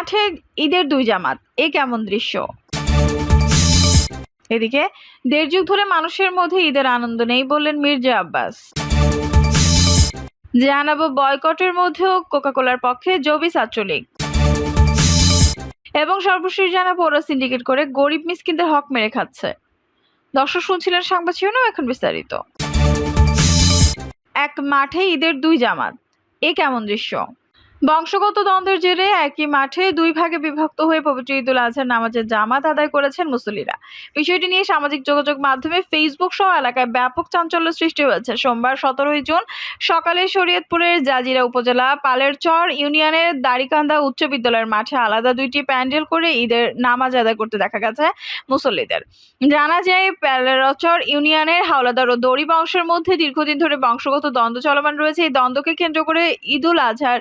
মাঠে ঈদের দুই জামাত। এ কেমন দৃশ্য? এদিকে, দেড় যুগ ধরে মানুষের মধ্যে ঈদের আনন্দ নেই বললেন মির্জা আব্বাস। জানাব বয়কটের মধ্যেও কোকাকোলার পক্ষে জবি ছাত্রলীগ। এবং সর্বশেষ জানাব ওরা সিন্ডিকেট করে গরিব মিসকিনদের হক মেরে খাচ্ছে। দর্শক শুনছিলেন সংবাদ শিরোনাম এখন বিস্তারিত। এক মাঠে ঈদের দুই জামাত। এ কেমন দৃশ্য? বংশগত দ্বন্দ্বের জেরে একই মাঠে দুই ভাগে বিভক্ত হয়ে পবিত্র ঈদুল আজহার নামাজের জামাত আদায় করেছেন মুসল্লিরা। বিষয়টি নিয়ে সামাজিক যোগাযোগ মাধ্যমে ফেসবুক সহ এলাকায় ব্যাপক চাঞ্চল্য সৃষ্টি হয়েছে। সোমবার সতেরোই জুন সকালে শরীয়তপুরের জাজিরা উপজেলা পালেরচর ইউনিয়নের দাড়িকান্দা উচ্চ বিদ্যালয়ের মাঠে আলাদা দুইটি প্যান্ডেল করে ঈদের নামাজ আদায় করতে দেখা গেছে মুসল্লিদের। জানা যায় প্যালেরচর ইউনিয়নের হাওলাদার ও দড়ি বংশের মধ্যে দীর্ঘদিন ধরে বংশগত দ্বন্দ্ব চলমান রয়েছে। এই দ্বন্দ্বকে কেন্দ্র করে ঈদুল আজহার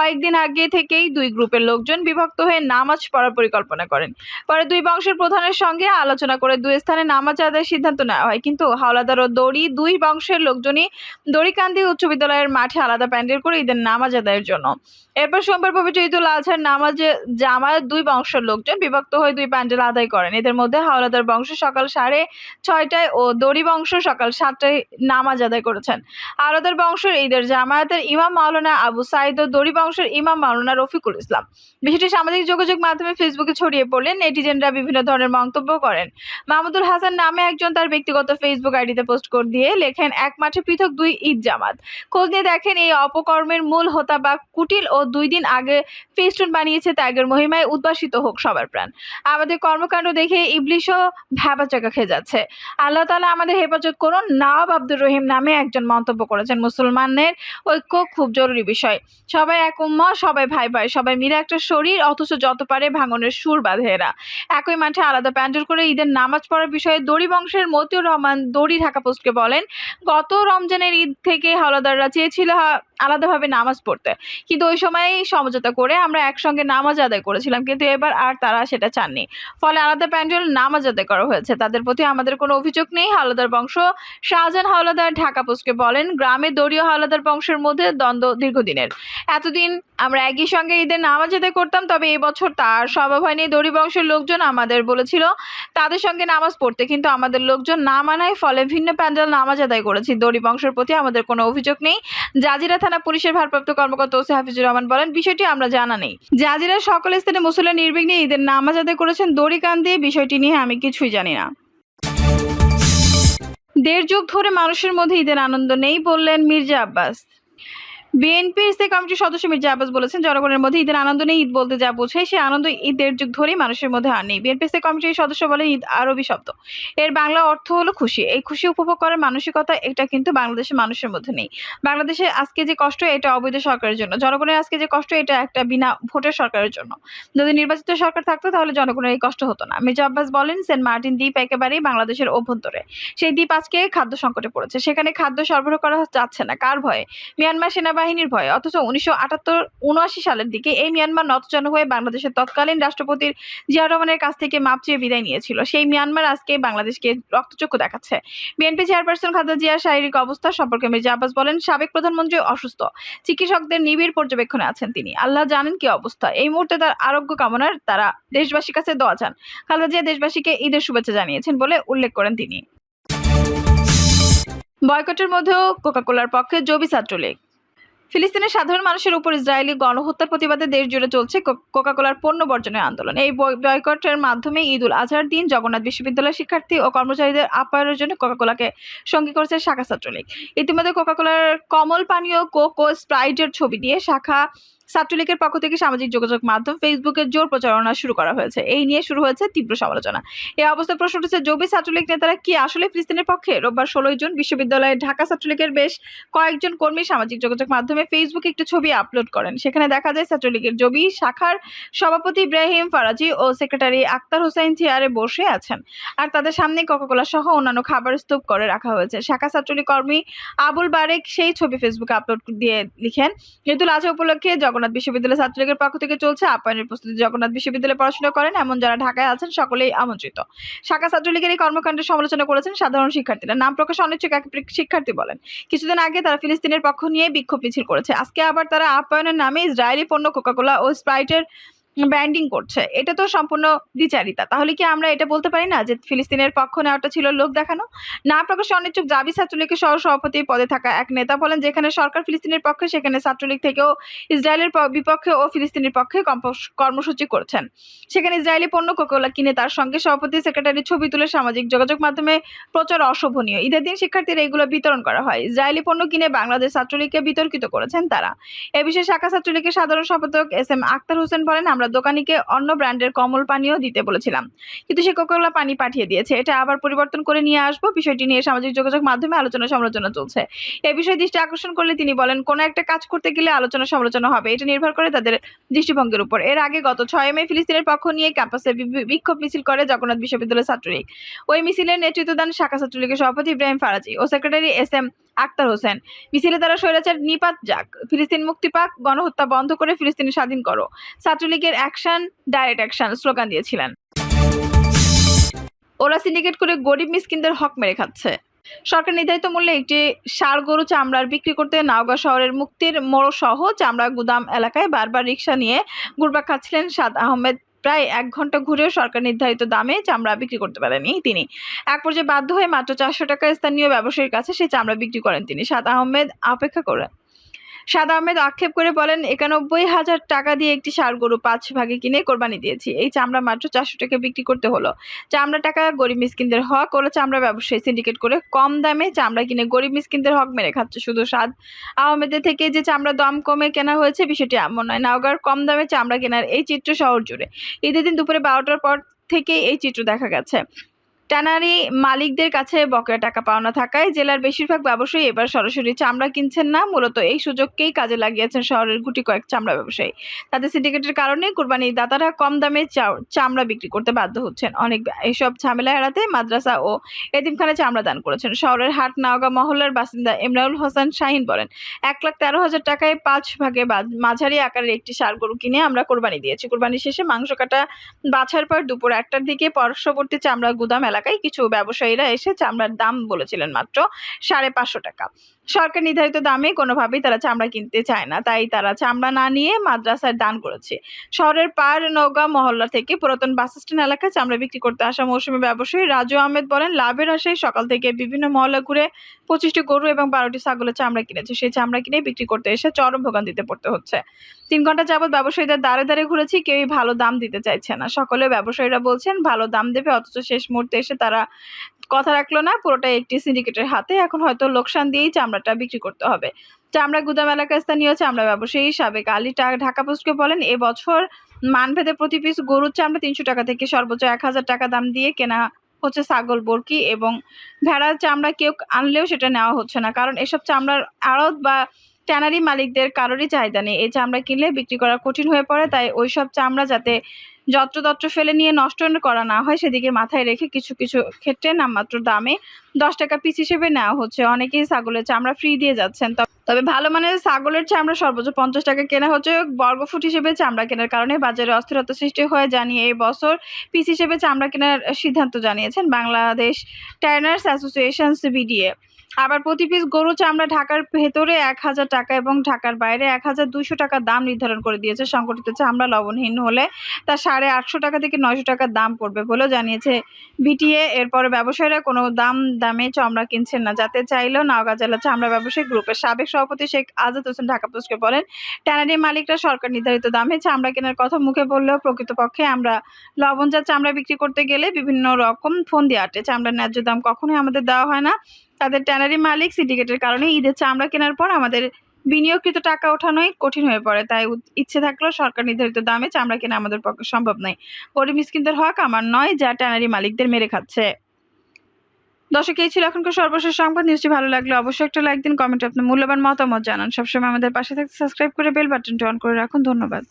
কয়েকদিন আগে থেকেই দুই গ্রুপের লোকজন বিভক্ত হয়ে নামাজ পড়ার পরিকল্পনা করেন। পরে দুই বংশের প্রধানের সঙ্গে আলোচনা করে দুই স্থানে নামাজ আদায়ের সিদ্ধান্ত নেওয়া হয়। কিন্তু হাওলাদার ও দড়ি দুই বংশের লোকজনই দড়িকান্দি উচ্চ বিদ্যালয়ের মাঠে আলাদা প্যান্ডেল করে ঈদের নামাজ আদায়ের জন্য। এরপর সোমবার পবিত্র ঈদুল আজহার নামাজে জামায়াত দুই বংশের লোকজন বিভক্ত হয়ে দুই প্যান্ডেল আদায় করেন। এদের মধ্যে হাওলাদার বংশ সকাল সাড়ে ছয়টায় ও দড়ি বংশ সকাল সাতটায় নামাজ আদায় করেছেন। হাওলাদার বংশের ঈদের জামায়াতের ইমাম মাওলানা আবু সাইদ ও দড়ি বংশের ইমাম মাওলানা রফিকুল ইসলাম। বিষয়টি সামাজিক যোগাযোগ মাধ্যমে ফেসবুকে ছড়িয়ে পড়লে নেটিজেনরা বিভিন্ন ধরনের মন্তব্য করেন। মাহমুদুল হাসান নামে একজন তার ব্যক্তিগত ফেসবুক আইডিতে পোস্ট করে দিয়ে লেখেন, এক মাঠে পৃথক দুই ঈদ জামাত। খোঁজ নিয়ে দেখেন, এই অপকর্মের মূল হোতা বা কুটিল ও দুই দিন আগে ফেস্টুন বানিয়েছে ত্যাগের মহিমায় উদ্ভাসিত হোক সবার প্রাণ। আমাদের কর্মকাণ্ড দেখে ইবলিশও ভ্যাবাচাকা খেয়ে যাচ্ছে। আল্লাহ তালা আমাদের হেফাজত করুন, নওয়াব আব্দুর রহিম নামে একজন মন্তব্য করেছেন মুসলমানের ঐক্য খুব জরুরি বিষয়। সবাই এক উম্মা সবাই ভাই ভাই, সবাই মিলে একটা শরীর, অথচ যত পারে ভাঙনের সুর বাঁধে এরা। একই মাঠে আলাদা প্যান্ডেল করে ঈদের নামাজ পড়ার বিষয়ে দড়ি বংশের মতিউর রহমান দড়ি ঢাকা পোস্টকে বলেন, গত রমজানের ঈদ থেকে হাওলাদাররা চেয়েছিল আলাদাভাবে নামাজ পড়তে। কিন্তু ওই সময়ই সমঝোতা করে আমরা একসঙ্গে নামাজ আদায় করেছিলাম, কিন্তু এবার আর তারা সেটা চাননি। ফলে আলাদা প্যান্ডেল নামাজ আদায় করা হয়েছে। তাদের প্রতি আমাদের কোনো অভিযোগ নেই। হাওলাদার বংশ শাহজাহান হাওলাদার ঢাকা পোস্টকে বলেন, গ্রামে দলীয় হাওলাদার বংশের মধ্যে দ্বন্দ্ব দীর্ঘদিনের। এতদিন আমরা একই সঙ্গে ঈদের নামাজ আদায় করতাম, তবে এবছর তার স্বভাব হয়নি। দড়ি বংশের লোকজন আমাদের বলেছিল, তাদের সঙ্গে নামাজ পড়তে। কিন্তু আমাদের লোকজন না মানায় ফলে ভিন্ন প্যান্ডেল নামাজ আদায় করেছি। দড়ি বংশের প্রতি আমাদের কোনো অভিযোগ নেই। জাজিরা থানা পুলিশের ভারপ্রাপ্ত কর্মকর্তা ওসি হাফিজুর রহমান বলেন, বিষয়টি আমরা জানা নেই। জাজিরা সকল স্থানে মুসল্লি নির্বিঘ্নে ঈদের নামাজ আদায় করেছেন। দড়ি কান দিয়ে বিষয়টি নিয়ে আমি কিছুই জানি না। দেড় যুগ ধরে মানুষের মধ্যে ঈদের আনন্দ নেই বললেন মির্জা আব্বাস। বিএনপির সে কমিটির সদস্য মির্জা আব্বাস বলেছেন, জনগণের মধ্যে ঈদের আনন্দ নেই, ঈদ বলতে যা বোঝায় সে আনন্দ ঈদ দেড় যুগ ধরেই মানুষের মধ্যে আর নেই। বিএনপি সে কমিটির সদস্য বলেন, ঈদ আরবি শব্দ। এর বাংলা অর্থ হলো খুশি। এই খুশি উপভোগ করার মানসিকতা, এটা কিন্তু বাংলাদেশের মানুষের মধ্যে নেই। বাংলাদেশে আজকে যে কষ্ট, এটা অবৈধ সরকারের জন্য। জনগণের আজকে যে কষ্ট, এটা একটা বিনা ভোটের সরকারের জন্য। যদি নির্বাচিত সরকার থাকতো, তাহলে জনগণের এই কষ্ট হতো না। মির্জা আব্বাস বলেন, সেন্ট মার্টিন দ্বীপ একেবারেই বাংলাদেশের অভ্যন্তরে। সেই দ্বীপ আজকে খাদ্য সংকটে পড়েছে। সেখানে খাদ্য সরবরাহ করা যাচ্ছে না। কার ভয়ে? মিয়ানমার সেনাবাহিনীর ভয়ে। অথচ উনিশশো আটাত্তর উনআশি সালের দিকে এই মিয়ানমার নতজানু হয়ে বাংলাদেশের তৎকালীন রাষ্ট্রপতির জিয়া রহমানের কাছ থেকে মাপ চেয়ে বিদায় নিয়েছিল। সেই মিয়ানমার আজকে বাংলাদেশকে রক্তচক্ষু দেখাচ্ছে। বিএনপি চেয়ারপারসন খালেদা জিয়ার শারীরিক অবস্থা সম্পর্কে মির্জা আব্বাস বলেন, সাবেক প্রধানমন্ত্রী অসুস্থ। চিকিৎসকদের নিবিড় পর্যবেক্ষণে আছেন তিনি। আল্লাহ জানেন কি অবস্থা। এই মুহূর্তে তার আরোগ্য কামনার তারা দেশবাসীর কাছে দোয়া চান। খালেদা জিয়া দেশবাসীকে ঈদের শুভেচ্ছা জানিয়েছেন বলে উল্লেখ করেন তিনি। বয়কটের মধ্যেও কোকাকোলার পক্ষে জবি ছাত্রলীগ। ফিলিস্তিনের সাধারণ মানুষের উপর ইসরায়েলি গণহত্যার প্রতিবাদে দেশ জুড়ে চলছে কোকাকোলার পণ্য বর্জনের আন্দোলন। এই বয়- বয়কটের মাধ্যমে ঈদ উল আজহার দিন জগন্নাথ বিশ্ববিদ্যালয়ের শিক্ষার্থী ও কর্মচারীদের আপ্যায়নের জন্য কোকাকোলাকে সঙ্গী করেছে শাখা ছাত্রলীগ। ইতিমধ্যে কোকাকোলার কমল পানীয় কোকো স্প্রাইটের ছবি দিয়ে শাখা ছাত্রলীগের পক্ষ থেকে সামাজিক যোগাযোগ মাধ্যম ফেসবুকে জোর প্রচারণা শুরু করা হয়েছে। এই নিয়ে শুরু হয়েছে তীব্র সমালোচনা। এই অবস্থায় প্রশ্ন উঠেছে জবি ছাত্রলীগ নেতারা কি আসলে ফিলিস্তিনের পক্ষে? রোববার ষোলোই জুন বিশ্ববিদ্যালয়ে ঢাকা ছাত্রলীগের বেশ কয়েকজন কর্মী সামাজিক যোগাযোগ মাধ্যমে ফেসবুকে একটি ছবি আপলোড করেন। সেখানে দেখা যায় ছাত্রলীগের জবি শাখার সভাপতি ইব্রাহিম ফারাজি ও সেক্রেটারি আক্তার হোসেন চেয়ারে বসে আছেন। আর তাদের সামনে কোকাকোলা সহ অন্যান্য খাবার স্তূপ করে রাখা হয়েছে। শাখা ছাত্রলীগ কর্মী আবুল বারেক সেই ছবি ফেসবুকে আপলোড দিয়ে লিখেন, ঈদুল আজহা উপলক্ষে জগন্নাথ বিশ্ববিদ্যালয় ছাত্রলীগের পক্ষ থেকে চলছে আপ্যায়নের প্রস্তুতি। জগন্নাথ বিশ্ববিদ্যালয়ে পড়াশোনা করেন এমন যারা ঢাকায় আছেন সকলেই আমন্ত্রিত। শাখা ছাত্রলীগের এই কর্মকাণ্ডের সমালোচনা করেছেন সাধারণ শিক্ষার্থীরা। নাম প্রকাশ অনিচ্ছুক এক শিক্ষার্থী বলেন, কিছুদিন আগে তারা ফিলিস্তিনের পক্ষ নিয়ে বিক্ষোভ মিছিল করেছে। আজকে আবার তারা আপ্যায়নের নামে ইসরায়েলি পণ্য কোকাকোলা ও স্প্রাইটের ব্যান্ডিং করছে, এটা তো সম্পূর্ণ দ্বিচারিতা। তাহলে কি আমরা এটা বলতে পারি না যে ফিলিস্তিনের পক্ষ নেওয়াটা ছিল লোক দেখানো? না প্রকাশে অনিচ্ছুক জাবি ছাত্রলীগের সহ সভাপতি পদে থাকা এক নেতা বলেন যেখানে সরকার ফিলিস্তিনের পক্ষে, সেখানে ছাত্রলীগ থেকেও ইসরায়েলের বিপক্ষে ও ফিলিস্তিনের পক্ষে কর্মসূচি করছেন। সেখানে ইসরায়েলি পণ্য কোকোলা কিনে তার সঙ্গে সভাপতি, সেক্রেটারি ছবি তুলে সামাজিক যোগাযোগ মাধ্যমে প্রচার অশোভনীয়। ঈদের দিন শিক্ষার্থীরা এগুলো বিতরণ করা হয়। ইসরায়েলি পণ্য কিনে বাংলাদেশ ছাত্রলীগকে বিতর্কিত করেছেন তারা। এ বিষয়ে শাখা ছাত্রলীগের সাধারণ সম্পাদক এস এম আক্তার হোসেন বলেন, আমরা দোকানিকে অন্য ব্র্যান্ডের কমল পানীয় দিতে বলেছিলাম। কিন্তু সে কোকাকোলা পানি পাঠিয়ে দিয়েছে। এটা আবার পরিবর্তন করে নিয়ে আসব। বিষয়টি নিয়ে সামাজিক যোগাযোগ মাধ্যমে আলোচনা সমালোচনা চলছে। এ বিষয়ে দৃষ্টি আকর্ষণ করলে তিনি বলেন, কোনো একটা কাজ করতে গেলে আলোচনা সমালোচনা হবে। এটা নির্ভর করে তাদের দৃষ্টিভঙ্গির উপর। এর আগে গত ছয় মে ফিলিস্তিনের পক্ষ নিয়ে ক্যাম্পাসে বিক্ষোভ মিছিল করে জগন্নাথ বিশ্ববিদ্যালয় ছাত্রলীগ। ওই মিছিলের নেতৃত্ব দেন শাখা ছাত্রলীগের সভাপতি ইব্রাহিম ফারাজি ও secretary S M Akhtar Hossain. মিছিলে তারা স্বৈরাচার নিপাত যাক। ফিলিস্তিন মুক্তি পাক, গণহত্যা বন্ধ করে ফিলিস্তিন স্বাধীন করো। ছাত্রলীগের অ্যাকশন, ডাইরেক্ট অ্যাকশন স্লোগান দিয়েছিলেন। ওরা সিন্ডিকেট করে গরিব মিসকিনদের হক মেরে খাচ্ছে। সরকার নির্ধারিত মূল্যে একটি ষাড় গরু চামড়ার বিক্রি করতে নাওগাঁ শহরের মুক্তির মোড় সহ চামড়া গুদাম এলাকায় বারবার রিক্সা নিয়ে ঘুরপাক খাচ্ছিলেন সাদ আহমেদ। প্রায় এক ঘণ্টা ঘুরেও সরকার নির্ধারিত দামে চামড়া বিক্রি করতে পারেনি তিনি। এক পর্যায়ে বাধ্য হয়ে মাত্র চারশো টাকা স্থানীয় ব্যবসায়ীর কাছে সেই চামড়া বিক্রি করেন তিনি। সাদ আহমেদ অপেক্ষা করেন। সাদ আহমেদ আক্ষেপ করে বলেন, একানব্বই হাজার টাকা দিয়ে একটি সার গরু পাঁচ ভাগে কিনে কোরবানি দিয়েছি। এই চামড়া মাত্র চারশো টাকা বিক্রি করতে হলো। চামড়া টাকা গরিব মিসকিনদের হক ওরা চামড়া ব্যবসায়ী সিন্ডিকেট করে কম দামে চামড়া কিনে গরিব মিসকিনদের হক মেরে খাচ্ছে। শুধু সাদ আহমেদের থেকে যে চামড়া দাম কমে কেনা হয়েছে বিষয়টি এমন নয়। নাওগাঁর কম দামে চামড়া কেনার এই চিত্র শহর জুড়ে। ঈদের দিন দুপুরে বারোটার পর থেকে এই চিত্র দেখা গেছে। ট্যানারি মালিকদের কাছে বকেয়া টাকা পাওনা থাকায় জেলার বেশিরভাগ ব্যবসায়ী এবার সরাসরি চামড়া কিনছেন না। মূলত এই সুযোগকেই কাজে লাগিয়েছেন শহরের গুটি কয়েক চামড়া ব্যবসায়ী। তাদের সিন্ডিকেটের কারণে কুরবানি দাতারা কম দামে চামড়া বিক্রি করতে বাধ্য হচ্ছেন। অনেক এইসব ঝামেলা এড়াতে মাদ্রাসা ও এতিমখানে চামড়া দান করেছেন। শহরের হাট নাওগাঁ মহল্লার বাসিন্দা ইমরাউল হোসেন শাহিন বলেন, এক লাখ তেরো হাজার টাকায় পাঁচ ভাগে মাঝারি আকারের একটি ষাড় গরু কিনে আমরা কোরবানি দিয়েছি। কোরবানি শেষে মাংস কাটা বাছার পর দুপুর একটার দিকে পার্শ্ববর্তী চামড়া গুদাম এলাকায় কিছু ব্যবসায়ীরা এসে চামড়ার দাম বলেছিলেন মাত্র সাড়ে পাঁচশো টাকা। সরকার নির্ধারিত দামে কোনোভাবেই তারা চামড়া কিনতে চায় না, তাই তারা চামড়া না নিয়ে মাদ্রাসায় দান করেছে। শহরের পার নৌগা মহল্লা থেকে পুরাতন বাস স্ট্যান্ড এলাকায় চামড়া বিক্রি করতে আসা মৌসুমী ব্যবসায়ী রাজু আহমেদ বলেন, লাভের আশায় সকাল থেকে বিভিন্ন মহল্লা ঘুরে পঁচিশটি গরু এবং বারোটি ছাগলের চামড়া কিনেছে। সেই চামড়া কিনে বিক্রি করতে এসে চরম ভোগান্তিতে পড়তে হচ্ছে। তিন ঘণ্টা যাবৎ ব্যবসায়ীদের দাঁড়ে দাঁড়ে ঘুরেছি, কেউই ভালো দাম দিতে চাইছে না। সকলে ব্যবসায়ীরা বলছেন, ভালো দাম দেবে, অথচ শেষ মুহূর্তে এসে তারা কথা রাখল না, পুরোটাই একটি সিন্ডিকেটের হাতে। এখন হয়তো লোকসান দিয়েই চামড়াটা বিক্রি করতে হবে। চামড়া গুদাম এলাকার স্থানীয় চামড়া ব্যবসায়ী সাবেক আলী ঢাকা পোস্টকে বলেন, এবছর মানভেদে প্রতি পিস গরুর চামড়া তিনশো টাকা থেকে সর্বোচ্চ এক হাজার টাকা দাম দিয়ে কেনা হচ্ছে ছাগল, বরকি এবং ভেড়ার চামড়া কেউ আনলেও সেটা নেওয়া হচ্ছে না। কারণ এসব চামড়ার আড়ত বা ট্যানারি মালিকদের কারোরই চাহিদা নেই। এই চামড়া কিনলে বিক্রি করা কঠিন হয়ে পড়ে, তাই ওইসব চামড়া যাতে যত্রতত্র ফেলে নিয়ে নষ্ট করা না হয়, সেদিকে মাথায় রেখে কিছু কিছু ক্ষেত্রে নামমাত্র দামে দশ টাকা পিস হিসেবে নেওয়া হচ্ছে। অনেকেই ছাগলের চামড়া ফ্রি দিয়ে যাচ্ছেন। তবে- ভালো মানের ছাগলের চামড়া সর্বোচ্চ পঞ্চাশ টাকা কেনা হচ্ছে। বর্গফুট হিসেবে চামড়া কেনার কারণে বাজারে অস্থিরতা সৃষ্টি হয়ে জানিয়ে এই বছর পিস হিসেবে চামড়া কেনার সিদ্ধান্ত জানিয়েছেন বাংলাদেশ টাইনার্স অ্যাসোসিয়েশন বিডিএ আবার প্রতি পিস গরু চামড়া ঢাকার ভেতরে এক হাজার টাকা এবং ঢাকার বাইরে এক হাজার দুশো টাকা দাম নির্ধারণ করে দিয়েছে। সংগঠিত চামড়া লবণহীন হলে তা সাড়ে আটশো টাকা থেকে নয়শো টাকার দাম পড়বে বলেও জানিয়েছে বিটিএ। এরপরে ব্যবসায়ীরা কোনো দাম দামে চামড়া কিনছেন না। যাতে চাইলেও নওগাঁ জেলা চামড়া ব্যবসায়ী গ্রুপের সাবেক সভাপতি শেখ আজাদ হোসেন ঢাকা পোস্টকে বলেন, ট্যানারি মালিকরা সরকার নির্ধারিত দামে চামড়া কেনার কথা মুখে বললেও প্রকৃতপক্ষে আমরা লবণজাত চামড়া বিক্রি করতে গেলে বিভিন্ন রকম ফোন দিয়ে আটে। চামড়ার ন্যায্য দাম কখনোই আমাদের দেওয়া হয় না। তাদের ট্যানারি মালিক সিন্ডিকেটের কারণে ঈদের চামড়া কেনার পর আমাদের বিনিয়োগকৃত টাকা ওঠানোই কঠিন হয়ে পড়ে। তাই ইচ্ছে থাকলেও সরকার নির্ধারিত দামে চামড়া কেনা আমাদের পক্ষে সম্ভব নয়। গরিব মিসকিনদের হক আমার নয়, যা ট্যানারি মালিকদের মেরে খাচ্ছে। দর্শক, এই ছিল এখনকার সর্বশেষ সংবাদ। নিউজটি ভালো লাগলে অবশ্যই একটা লাইক দিন, কমেন্টে আপনার মূল্যবান মতামত জানান। সবসময় আমাদের পাশে থাকতে সাবস্ক্রাইব করে বেল বাটনটি অন করে রাখুন। ধন্যবাদ।